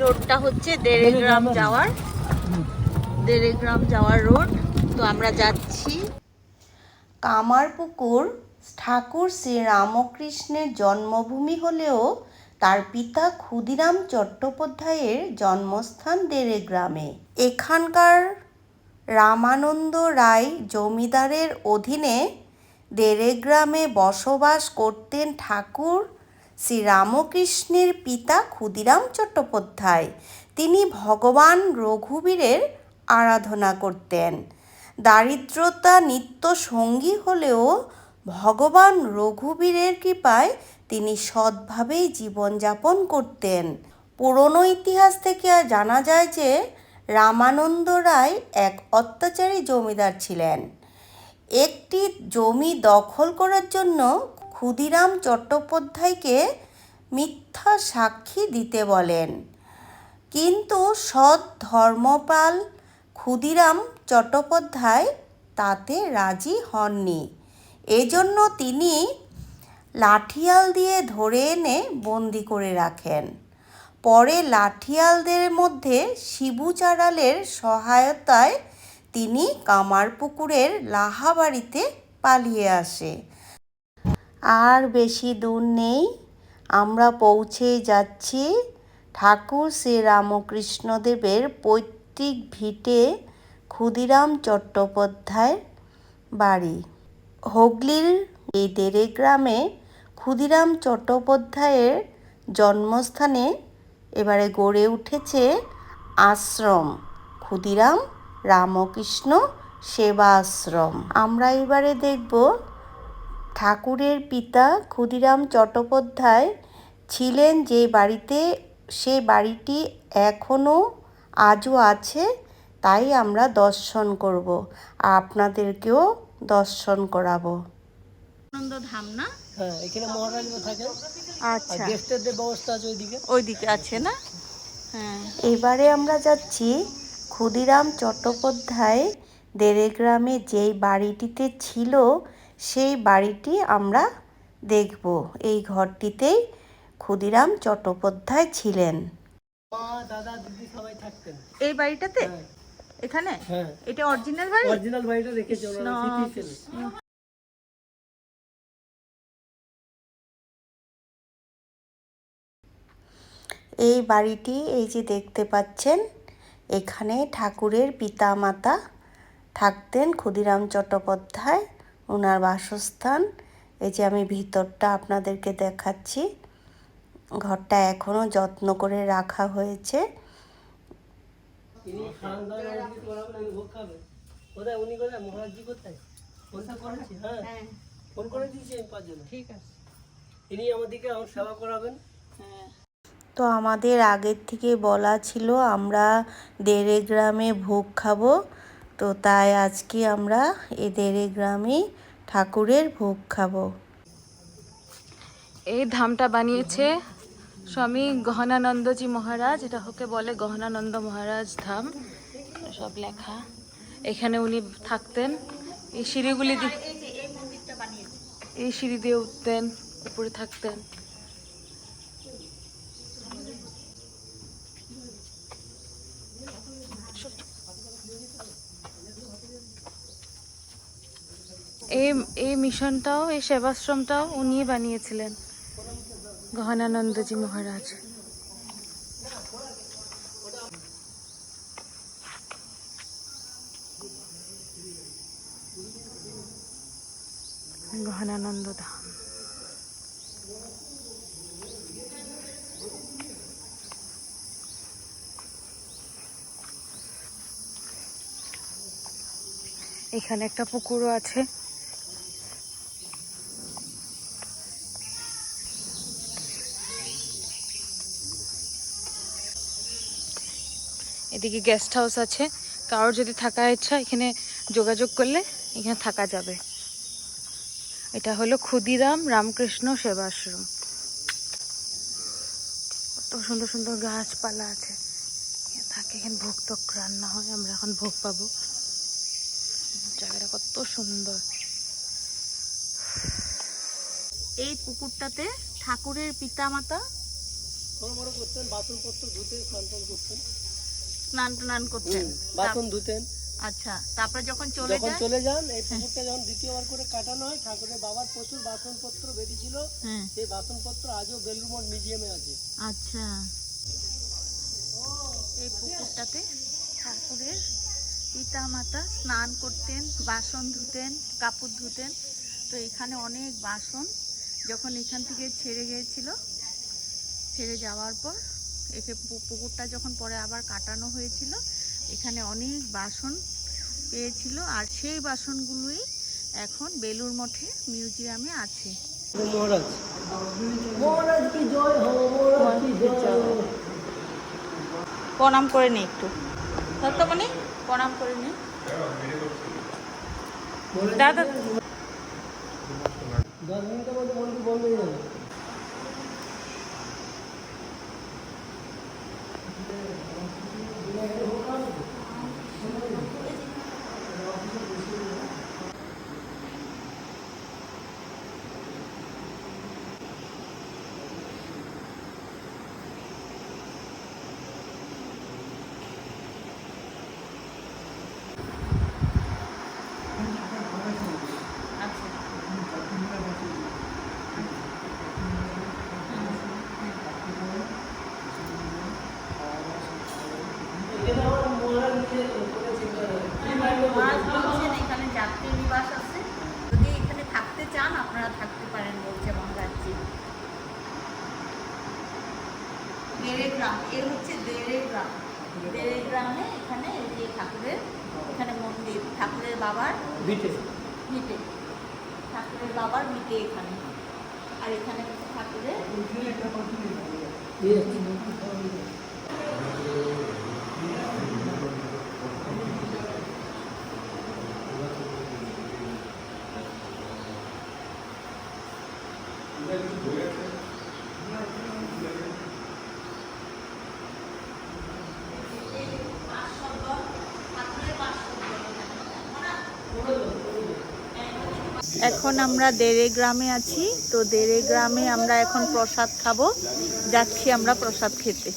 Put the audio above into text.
রোডটা হচ্ছে দেড়গ্রাম যাওয়ার। দেড়গ্রাম যাওয়ার রোড। তো আমরা যাচ্ছি কামারপুকুর। ঠাকুর শ্রী রামকৃষ্ণের জন্মভূমি হলেও তার পিতা ক্ষুদিরাম চট্টোপাধ্যায়ের জন্মস্থান দেড়ে গ্রামে এখানকার রামানন্দ রায় জমিদারের অধীনে দেড়ে গ্রামে বসবাস করতেন ঠাকুর শ্রী রামকৃষ্ণের পিতা ক্ষুদিরাম চট্টোপাধ্যায়। তিনি ভগবান রঘুবীরের আরাধনা করতেন। দারিদ্রতা নিত্য সঙ্গী হলেও ভগবান রঘুবীরের কৃপায় তিনি সৎভাবেই জীবনযাপন করতেন। পুরনো ইতিহাস থেকে জানা যায় যে রামানন্দ রায় এক অত্যাচারী জমিদার ছিলেন। একটি জমি দখল করার জন্য ক্ষুদিরাম চট্টোপাধ্যায়কে মিথ্যা সাক্ষী দিতে বলেন। কিন্তু সৎ ধর্মপাল ক্ষুদিরাম চট্টোপাধ্যায় তাতে রাজি হননি। এজন্য তিনি লাঠিয়াল দিয়ে ধরে এনে বন্দি করে রাখেন। পরে লাঠিয়ালদের মধ্যে শিবু চারালের সহায়তায় তিনি কামারপুকুরের লাহাবাড়িতে পালিয়ে আসে। আর বেশি দূর নেই। আমরা পৌঁছে যাচ্ছি। ঠাকুর শ্রী রামকৃষ্ণদেবের পৈতৃক ভিটে ক্ষুদিরাম চট্টোপাধ্যায়ের বাড়ি। হুগলির এই দেড়ে গ্রামে ক্ষুদিরাম চট্টোপাধ্যায়ের জন্মস্থানে এবারে গড়ে উঠেছে আশ্রম, ক্ষুদিরাম রামকৃষ্ণ সেবা আশ্রম আমরা এবারে দেখব ঠাকুরের পিতা ক্ষুদিরাম চট্টোপাধ্যায় ছিলেন যে বাড়িতে সে বাড়িটি এখনও আজও আছে তাই আমরা দর্শন করব। আপনাদেরকেও দর্শন করাবো। আনন্দ ধাম না হ্যাঁ এখানে মহারাজরা থাকে। আচ্ছা। গেস্টের ব্যবস্থা আছে ওইদিকে। ওইদিকে আছে না? হ্যাঁ। এবারে আমরা যাচ্ছি ক্ষুদিরাম চট্টোপাধ্যায় দেড়ে গ্রামে। যেই বাড়িটিতে ছিল সেই বাড়িটি আমরা দেখব। এই ঘরটিতেই ক্ষুদিরাম চট্টোপাধ্যায় ছিলেন। দাদা দিদি সবাই থাকতেন। এই বাড়িটাতে? হ্যাঁ। এখানে? হ্যাঁ। এটা অরিজিনাল বাড়ি? অরিজিনাল বাড়িটা রেখেছে এই বাড়িটি এই যে দেখতে পাচ্ছেন এখানে ঠাকুরের পিতা মাতা থাকতেন ক্ষুদিরাম চট্টোপাধ্যায়। ওনার বাসস্থান। এই যে আমি ভিতরটা আপনাদেরকে দেখাচ্ছি। ঘরটা এখনও যত্ন করে রাখা হয়েছে। হ্যাঁ হ্যাঁ তো আমাদের আগের থেকে বলা ছিল, আমরা দেড়ে গ্রামে ভোগ খাব। তো তাই আজকে আমরা এই গ্রামে ঠাকুরের ভোগ খাব। এই ধামটা বানিয়েছে স্বামী গহনানন্দজি মহারাজ, এটা ওকে বলে গহনানন্দ মহারাজ ধাম, সব লেখা। এখানে উনি থাকতেন, এই সিঁড়িগুলি এই সিঁড়ি দিয়ে উঠতেন, উপরে থাকতেন। এই এই মিশনটাও, এই সেবাশ্রমটাও উনি বানিয়েছিলেন, গহনানন্দজি মহারাজ। গহনানন্দ ধাম এখানে একটা পুকুরও আছে। এদিকে গেস্ট হাউস আছে। কারোর যদি থাকার ইচ্ছা, এখানে যোগাযোগ করলে এখানে থাকা যাবে। এটা হলো ক্ষুদিরাম রামকৃষ্ণ সেবাশ্রম। কত সুন্দর সুন্দর গাছপালা আছে। থাকে, এখানে ভোগ টক রান্না হয়, আমরা এখন ভোগ পাবো। জায়গাটা কত সুন্দর। এই পুকুরটাতে ঠাকুরের করতেন বাসনপত্র ধুতেন স্নান করতেন স্নান টান করতেন বাসন ধুতেন। আচ্ছা তারপর যখন চলে যখন চলে যান এই পুকুরটা যখন দ্বিতীয়বার করে কাটানো হয় ঠাকুরের বাবার প্রচুর বাসনপত্র বেরিয়েছিল হ্যাঁ। সেই বাসনপত্র আজও বেলুর মঠ মিউজিয়ামে আছে। আচ্ছা। এই পুকুরটাতে ঠাকুরের পিতা মাতা স্নান করতেন বাসন ধুতেন কাপড় ধুতেন। তো এখানে অনেক বাসন যখন এখান থেকে ছেড়ে গিয়েছিল ছেড়ে যাওয়ার পর একে পুকুরটা যখন পরে আবার কাটানো হয়েছিল এখানে অনেক বাসন পেয়েছিল আর সেই বাসনগুলোই এখন বেলুর মঠে মিউজিয়ামে আছে। মহারাজ। মহারাজ কি জয় মহারাজ কি জয় প্রণাম করে নি একটু। দত্তমণি প্রণাম করে নি। দাদা। দশ মিনিটের মধ্যে বন্ধ হয়ে যাবে এখানে আমার মহারাজ নিজে করেছে মহারাজ বলছেন এখানে যাত্রী নিবাস আছে যদি এখানে থাকতে চান আপনারা থাকতে পারেন বলছে মহারাজজি দেড়ে গ্রাম এর হচ্ছে দেড়ে গ্রাম দেড়ে গ্রামে এখানে এই যে ঠাকুরের এখানে মন্দির ঠাকুরের বাবার বিটে মিটে ঠাকুরের বাবার মিটে এখানে। আর এখানে ঠাকুরের এখন আমরা দেড়ে গ্রামে আছি। তো দেড়ে গ্রামে আমরা এখন প্রসাদ খাব। যাচ্ছি আমরা প্রসাদ খেতে।